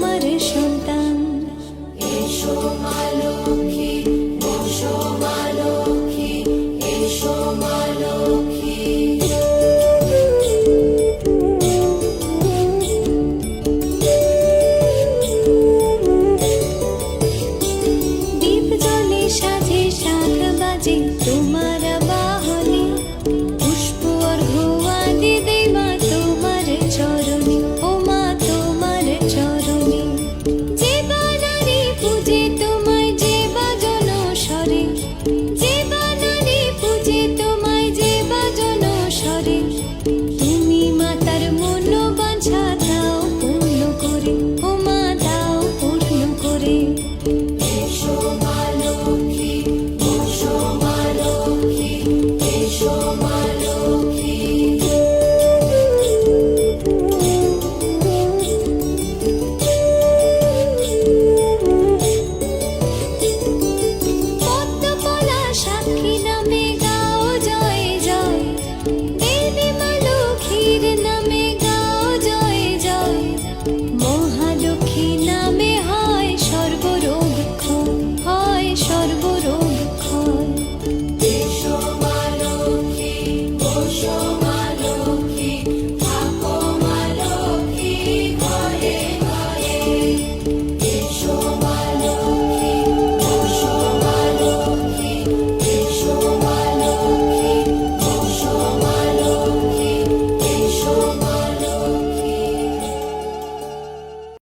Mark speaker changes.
Speaker 1: তোমার সন্তান।
Speaker 2: এসো মা